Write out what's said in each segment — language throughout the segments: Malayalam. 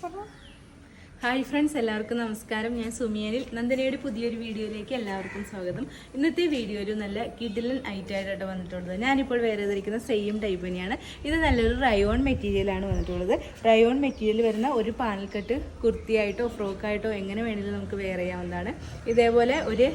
Tamam. ഹായ് ഫ്രണ്ട്സ് എല്ലാവർക്കും നമസ്കാരം. ഞാൻ സുമിയനിൽ. നന്ദനയുടെ പുതിയൊരു വീഡിയോയിലേക്ക് എല്ലാവർക്കും സ്വാഗതം. ഇന്നത്തെ വീഡിയോ ഒരു നല്ല കിഡിലൻ ഐറ്റായിട്ടാണ് വന്നിട്ടുള്ളത്. ഞാനിപ്പോൾ വേറെ ചെയ്തിരിക്കുന്ന സെയിം ടൈപ്പ് തന്നെയാണ്. ഇത് നല്ലൊരു റയോൺ മെറ്റീരിയലാണ് വന്നിട്ടുള്ളത്. റയോൺ മെറ്റീരിയൽ വരുന്ന ഒരു പാനൽ കട്ട് കുർത്തിയായിട്ടോ ഫ്രോക്കായിട്ടോ എങ്ങനെ വേണമെങ്കിലും നമുക്ക് വെയർ ചെയ്യാവുന്നതാണ്. ഇതേപോലെ ഒരു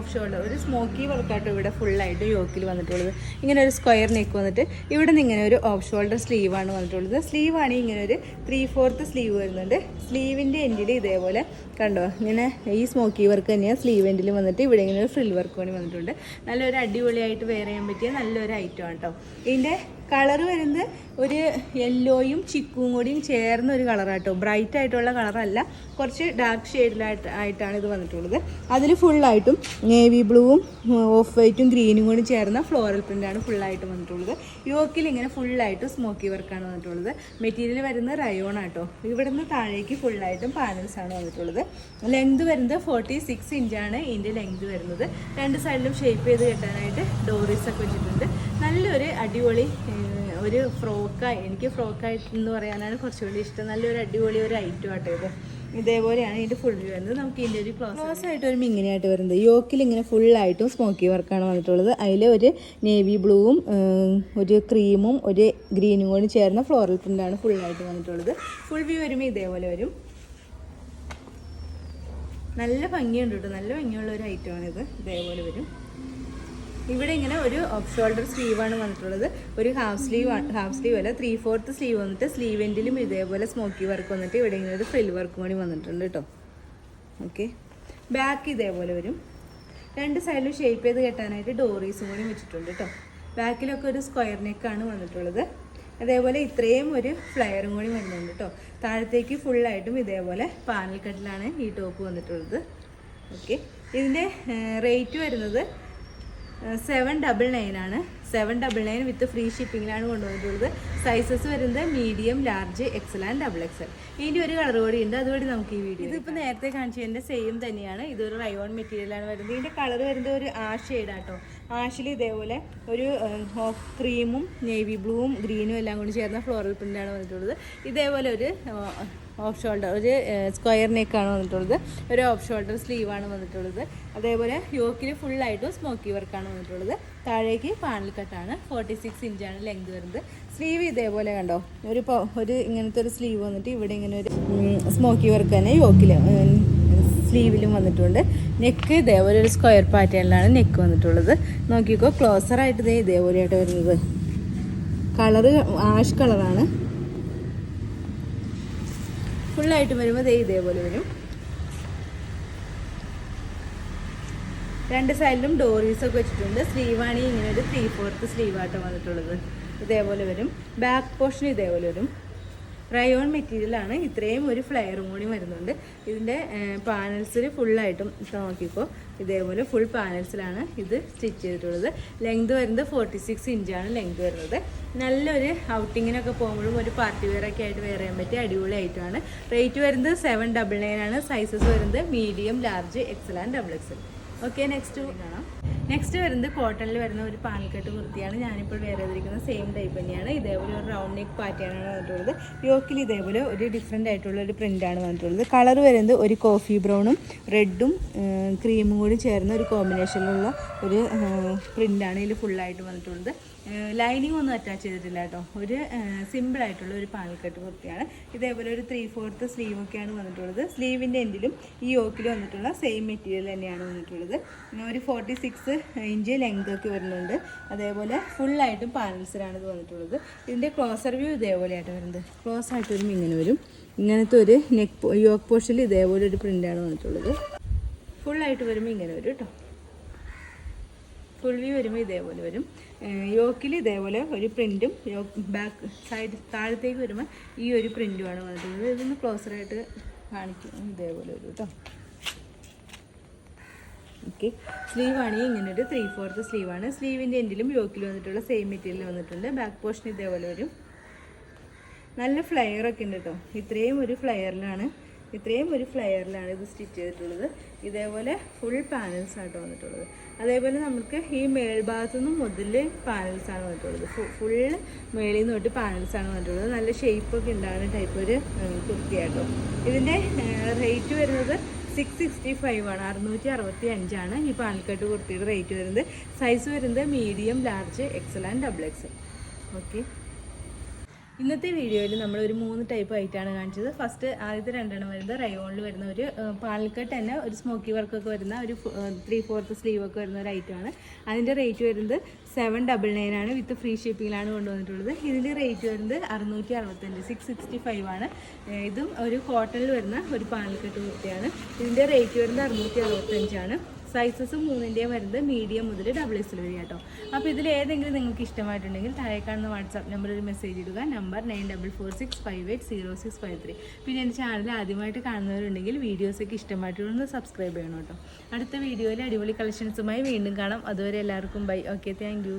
ഓഫ് ഷോൾഡർ ഒരു സ്മോക്കി വർക്കായിട്ടോ ഇവിടെ ഫുള്ളായിട്ട് യോക്കിൽ വന്നിട്ടുള്ളത്. ഇങ്ങനെ ഒരു സ്ക്വയർ നെക്ക് വന്നിട്ട് ഇവിടെ നിന്ന് ഇങ്ങനെ ഒരു ഓഫ് ഷോൾഡർ സ്ലീവാണ് വന്നിട്ടുള്ളത്. സ്ലീവാണ് ഇങ്ങനെ ഒരു ത്രീ ഫോർത്ത് സ്ലീവ് വരുന്നുണ്ട് സ്ലീവിന്റെ എൻഡിൽ ഇതേപോലെ കണ്ടോ? ഇങ്ങനെ ഈ സ്മോക്കി വർക്ക് തന്നെയാണ് സ്ലീവ് എൻഡിൽ വന്നിട്ട് ഇവിടെ ഇങ്ങനെ ഫ്രിൽ വർക്ക് പണി വന്നിട്ടുണ്ട്. നല്ലൊരു അടിപൊളിയായിട്ട് വെയർ ചെയ്യാൻ പറ്റിയ നല്ലൊരു ഐറ്റം ആണ് കേട്ടോ ഇതിന്റെ കളർ വരുന്നത് ഒരു യെല്ലോയും ചിക്കും കൂടിയും ചേർന്ന ഒരു കളറാട്ടോ ബ്രൈറ്റ് ആയിട്ടുള്ള കളറല്ല കുറച്ച് ഡാർക്ക് ഷെയ്ഡിലായിട്ട് ആയിട്ടാണ് ഇത് വന്നിട്ടുള്ളത്. അതിൽ ഫുള്ളായിട്ടും നേവി ബ്ലൂവും ഓഫ് വൈറ്റും ഗ്രീനും കൂടി ചേർന്ന ഫ്ലോറൽ പ്രിന്റാണ് ഫുള്ളായിട്ട് വന്നിട്ടുള്ളത്. യോക്കിൽ ഇങ്ങനെ ഫുള്ളായിട്ട് സ്മോക്കി വർക്കാണ് വന്നിട്ടുള്ളത്. മെറ്റീരിയൽ വരുന്നത് റയോൺ ആട്ടോ. ഇവിടുന്ന് താഴേക്ക് ഫുള്ളായിട്ടും പാനൽസ് ആണ് വന്നിട്ടുള്ളത്. ലെങ്ത് വരുന്നത് ഫോർട്ടി സിക്സ് ഇഞ്ചാണ് ഇതിന്റെ ലെങ്ത് വരുന്നത്. രണ്ട് സൈഡിലും ഷേപ്പ് ചെയ്ത് കെട്ടാനായിട്ട് ഡോറീസ് ഒക്കെ വെച്ചിട്ടുണ്ട്. നല്ലൊരു അടിപൊളി ഒരു ഫ്രോക്കായി എനിക്ക് ഫ്രോക്കായിട്ട് എന്ന് പറയാനാണ് കുറച്ചുകൂടി ഇഷ്ടം. നല്ലൊരു അടിപൊളി ഒരു ഐറ്റം ആട്ടോ ഇത്. ഇതേപോലെയാണ് ഇതിന്റെ ഫുൾ വ്യൂ വരുന്നത്. നമുക്ക് ഇതിന്റെ ഒരു ക്ലോസ് ആയിട്ട് ഒരു ഇങ്ങനെയായിട്ട് വരുന്നത്. യോക്കിൽ ഇങ്ങനെ ഫുൾ ആയിട്ടും സ്മോക്കി വർക്കാണ് വന്നിട്ടുള്ളത്. അതിൽ ഒരു നേവി ബ്ലൂവും ഒരു ക്രീമും ഒരു ഗ്രീനും കൂടി ചേർന്ന ഫ്ലോറൽ പ്രിന്റാണ് ആയിട്ട് വന്നിട്ടുള്ളത്. ഫുൾ വ്യൂ വരുമ്പോൾ ഇതേപോലെ വരും. നല്ല ഭംഗിയുണ്ട് കേട്ടോ നല്ല ഭംഗിയുള്ള ഒരു ഐറ്റമാണിത് ഇതേപോലെ വരും. ഇവിടെ ഇങ്ങനെ ഒരു ഓഫ് ഷോൾഡർ സ്ലീവാണ് വന്നിട്ടുള്ളത്. ഒരു ഹാഫ് സ്ലീവ് ഹാഫ് സ്ലീവ് അല്ല ത്രീ ഫോർത്ത് സ്ലീവ് വന്നിട്ട് സ്ലീവ് എൻഡിലും ഇതേപോലെ സ്മോക്കി വർക്ക് വന്നിട്ട് ഇവിടെ ഇങ്ങനെ ഒരു ഫ്രിൽ വർക്കും കൂടി വന്നിട്ടുണ്ട് കേട്ടോ. ഓക്കെ ബാക്ക് ഇതേപോലെ വരും. രണ്ട് സൈഡിലും ഷേപ്പ് ചെയ്ത് കെട്ടാനായിട്ട് ഡോറീസും കൂടി വെച്ചിട്ടുണ്ട് കേട്ടോ. ബാക്കിലൊക്കെ ഒരു സ്ക്വയർ നെക്കാണ് വന്നിട്ടുള്ളത്. അതേപോലെ ഇത്രയും ഒരു ഫ്ലയറും കൂടി വരുന്നുണ്ട് കേട്ടോ. താഴത്തേക്ക് ഫുള്ളായിട്ടും ഇതേപോലെ പാനൽ കട്ടിലാണ് ഈ ടോപ്പ് വന്നിട്ടുള്ളത്. ഓക്കെ ഇതിന്റെ റേറ്റ് വരുന്നത് സെവൻ ഡബിൾ നയൻ ആണ്. Seven double nine with free ഷിപ്പിങ്ങിലാണ് കൊണ്ടുവന്നിട്ടുള്ളത്. സൈസസ് വരുന്നത് medium large XL and double XL ഇതിന്റെ ഒരു കളർ കൂടി ഉണ്ട്. അതുകൂടി നമുക്ക് ഈ വീഡിയോ ഇതിപ്പോൾ നേരത്തെ കാണിച്ചതിന്റെ സെയിം തന്നെയാണ്. ഇതൊരു റയോൺ മെറ്റീരിയലാണ് വരുന്നത്. ഇതിന്റെ കളർ വരുന്നത് ഒരു ആഷ് ഷെയ്ഡാട്ടോ ആഷിൽ ഇതേപോലെ ഒരു ക്രീമും നേവി ബ്ലൂവും ഗ്രീനും എല്ലാം കൊണ്ട് ചേർന്ന ഫ്ലോറൽ പ്രിന്റാണ് വന്നിട്ടുള്ളത്. ഇതേപോലെ ഒരു ഓഫ് ഷോൾഡർ ഒരു സ്ക്വയർ നെക്കാണ് വന്നിട്ടുള്ളത്. ഒരു ഓഫ് ഷോൾഡർ സ്ലീവാണ് വന്നിട്ടുള്ളത്. അതേപോലെ യോക്കിൽ ഫുള്ളായിട്ടും സ്മോക്കി വർക്കാണ് വന്നിട്ടുള്ളത്. താഴേക്ക് പാനൽ കട്ടാണ് ഫോർട്ടി സിക്സ് ഇഞ്ചാണ് ലെങ്ത് വരുന്നത്. സ്ലീവ് ഇതേപോലെ കണ്ടോ? ഒരു ഒരു ഇങ്ങനത്തെ ഒരു സ്ലീവ് വന്നിട്ട് ഇവിടെ ഇങ്ങനെ ഒരു സ്മോക്കി വർക്ക് തന്നെ യോക്കിൽ സ്ലീവിലും വന്നിട്ടുണ്ട്. നെക്ക് ഇതേപോലെ ഒരു സ്ക്വയർ പാറ്റേണിലാണ് നെക്ക് വന്നിട്ടുള്ളത്. നോക്കിക്കോ ക്ലോസറായിട്ട് ഇതേ ഇതേപോലെയായിട്ട് വരുന്നത്. കളറ് ആഷ് കളറാണ് ഫുള്ളായിട്ട് വരുമ്പോൾ ദേ ഇതേപോലെ വരും. രണ്ട് സൈഡിലും ഡോറീസ് ഒക്കെ വെച്ചിട്ടുണ്ട്. സ്ലീവാണ് ഇങ്ങനെ ഒരു ത്രീ ഫോർത്ത് സ്ലീവായിട്ട് വന്നിട്ടുള്ളത്. ഇതേപോലെ വരും. ബാക്ക് പോർഷൻ ഇതേപോലെ വരും. റയോൺ മെറ്റീരിയലാണ് ഇത്രയും ഒരു ഫ്ലെയറും കൂടി വരുന്നുണ്ട്. ഇതിന്റെ പാനൽസിൽ ഫുള്ളായിട്ടും നോക്കിക്കോ. ഇതേപോലെ ഫുൾ പാനൽസിലാണ് ഇത് സ്റ്റിച്ച് ചെയ്തിട്ടുള്ളത്. ലെങ്ത് വരുന്നത് ഫോർട്ടി സിക്സ് ഇഞ്ചാണ് ലെങ്ത് വരുന്നത്. നല്ലൊരു ഔട്ടിങ്ങിനൊക്കെ പോകുമ്പോഴും ഒരു പാർട്ടി വെയർ ഒക്കെ ആയിട്ട് വെയർ ചെയ്യാൻ പറ്റിയ അടിപൊളി ഐറ്റമാണ് റേറ്റ് വരുന്നത് സെവൻ ഡബിൾ നയൻ ആണ്. സൈസസ് വരുന്നത് medium large XL and double XL okay next കാണാം. നെക്സ്റ്റ് വരുന്നത് കോട്ടണിൽ വരുന്ന ഒരു പാൻകെട്ട് കുർത്തിയാണ് ഞാനിപ്പോൾ വേറെ ചെയ്തിരിക്കുന്നത് സെയിം ടൈപ്പ് തന്നെയാണ്. ഇതേപോലെ ഒരു റൗണ്ട് നെക്ക് പാറ്റേണാണ് വന്നിട്ടുള്ളത്. യോക്കിൽ ഇതേപോലെ ഒരു ഡിഫറെന്റ് ആയിട്ടുള്ള ഒരു പ്രിന്റാണ് വന്നിട്ടുള്ളത്. കളർ വരുന്നത് ഒരു കോഫി ബ്രൗണും റെഡും ക്രീമും കൂടി ചേർന്ന ഒരു കോമ്പിനേഷനിലുള്ള ഒരു പ്രിന്റാണ് ഇതിൽ ഫുള്ളായിട്ട് വന്നിട്ടുള്ളത്. ലൈനിങ് ഒന്നും അറ്റാച്ച് ചെയ്തിട്ടില്ല കേട്ടോ. ഒരു സിമ്പിളായിട്ടുള്ള ഒരു പാൽക്കെട്ട് കുർത്തിയാണ് ഇതേപോലെ ഒരു ത്രീ ഫോർത്ത് സ്ലീവ് ഒക്കെയാണ് വന്നിട്ടുള്ളത്. സ്ലീവിന്റെ എൻഡിലും ഈ യോക്കിൽ വന്നിട്ടുള്ള സെയിം മെറ്റീരിയൽ തന്നെയാണ് വന്നിട്ടുള്ളത്. ഒരു ഫോർട്ടി സിക്സ് ഇഞ്ച് ലെങ്ത് ഒക്കെ വരുന്നുണ്ട്. അതേപോലെ ഫുള്ളായിട്ടും പാനൽസിലാണ് ഇത് വന്നിട്ടുള്ളത്. ഇതിന്റെ ക്ലോസർ വ്യൂ ഇതേപോലെയായിട്ട് വരുന്നത്. ക്ലോസ് ആയിട്ട് വരുമ്പോൾ ഇങ്ങനെ വരും. ഇങ്ങനത്തെ ഒരു നെക്ക് യോക്ക് പോർഷനിൽ ഇതേപോലെ ഒരു പ്രിന്റാണ് വന്നിട്ടുള്ളത്. ഫുള്ളായിട്ട് വരുമ്പോൾ ഇങ്ങനെ വരും കേട്ടോ. ഫുൾ വ്യൂ വരുമ്പോൾ ഇതേപോലെ വരും. യോക്കിൽ ഇതേപോലെ ഒരു പ്രിന്റും യോക്ക് ബാക്ക് സൈഡ് താഴത്തേക്ക് വരുമ്പോൾ ഈ ഒരു പ്രിന്റുമാണ് വന്നിട്ടുള്ളത്. ഇതൊന്ന് ക്ലോസറായിട്ട് കാണിക്കും. ഇതേപോലെ വരും കേട്ടോ. ഓക്കെ സ്ലീവാണ് ഇങ്ങനെ ഒരു ത്രീ ഫോർത്ത് സ്ലീവാണ് സ്ലീവിന്റെ എൻഡിലും യോക്കിൽ വന്നിട്ടുള്ള സെയിം മെറ്റീരിയൽ വന്നിട്ടുണ്ട്. ബാക്ക് പോർഷൻ ഇതേപോലെ വരും. നല്ല ഫ്ലെയർ ഒക്കെ ഉണ്ട് കേട്ടോ ഇത്രയും ഒരു ഫ്ലയറിലാണ് ഇത്രയും ഒരു ഫ്ലെയറിലാണ് ഇത് സ്റ്റിച്ച് ചെയ്തിട്ടുള്ളത്. ഇതേപോലെ ഫുൾ പാനൽസ് ആയിട്ട് വന്നിട്ടുള്ളത്. അതേപോലെ നമുക്ക് ഈ മേൽഭാഗത്തു നിന്നും മുതൽ പാനൽസ് ആണ് വന്നിട്ടുള്ളത്. ഫുൾ മേളിൽ നിന്ന് തൊട്ട് പാനൽസ് ആണ് വന്നിട്ടുള്ളത്. നല്ല ഷേപ്പൊക്കെ ഉണ്ടാകുന്ന ടൈപ്പ് ഒരു കുർത്തിയാട്ടോ ഇതിന്റെ റേറ്റ് വരുന്നത് സിക്സ് സിക്സ്റ്റി ഫൈവ് ആണ് അറുന്നൂറ്റി അറുപത്തി അഞ്ചാണ് ഈ പാലക്കാട്ട് കുർത്തിയുടെ റേറ്റ് വരുന്നത്. സൈസ് വരുന്നത് medium large XL and double XL okay ഇന്നത്തെ വീഡിയോയിൽ നമ്മൾ ഒരു മൂന്ന് ടൈപ്പ് ആയിട്ടാണ് കാണിച്ചത്. ഫസ്റ്റ് ആദ്യത്തെ രണ്ടെണ്ണം വരുന്നത് റയോണിൽ വരുന്ന ഒരു പാൽക്കട്ട് തന്നെ ഒരു സ്മോക്കി വർക്കൊക്കെ വരുന്ന ഒരു ത്രീ ഫോർത്ത് സ്ലീവ് ഒക്കെ വരുന്ന ഒരു ഐറ്റമാണ് അതിന്റെ റേറ്റ് വരുന്നത് സെവൻ ഡബിൾ നയൻ ആണ് വിത്ത് ഫ്രീ ഷിപ്പിങ്ങിലാണ് കൊണ്ടുവന്നിട്ടുള്ളത്. ഇതിന്റെ റേറ്റ് വരുന്നത് അറുന്നൂറ്റി അറുപത്തഞ്ച് സിക്സ് സിക്സ്റ്റി ഫൈവ് ആണ്. ഇതും ഒരു കോട്ടണിൽ വരുന്ന ഒരു പാൽക്കട്ട് കുർത്തിയാണ് ഇതിന്റെ റേറ്റ് വരുന്നത് അറുന്നൂറ്റി അറുപത്തഞ്ചാണ് സൈസസ് മൂന്നിന്റെയും വരുന്നത് മീഡിയം മുതൽ ഡബിൾ എസ് വരെ കേട്ടോ. അപ്പോൾ ഇതിൽ ഏതെങ്കിലും നിങ്ങൾക്ക് ഇഷ്ടമായിട്ടുണ്ടെങ്കിൽ താഴെ കാണുന്ന വാട്സാപ്പ് നമ്പറിൽ മെസ്സേജ് ഇടുക. Number nine double four six five eight zero six five three പിന്നെ എന്റെ ചാനൽ ആദ്യമായിട്ട് കാണുന്നവരുണ്ടെങ്കിൽ വീഡിയോസൊക്കെ ഇഷ്ടമായിട്ടുണ്ടെന്ന് സബ്സ്ക്രൈബ് ചെയ്യണം കേട്ടോ. അടുത്ത വീഡിയോയിൽ അടിപൊളി കളക്ഷൻസുമായി വീണ്ടും കാണാം. അതുവരെ എല്ലാവർക്കും ബൈ ഓക്കെ താങ്ക്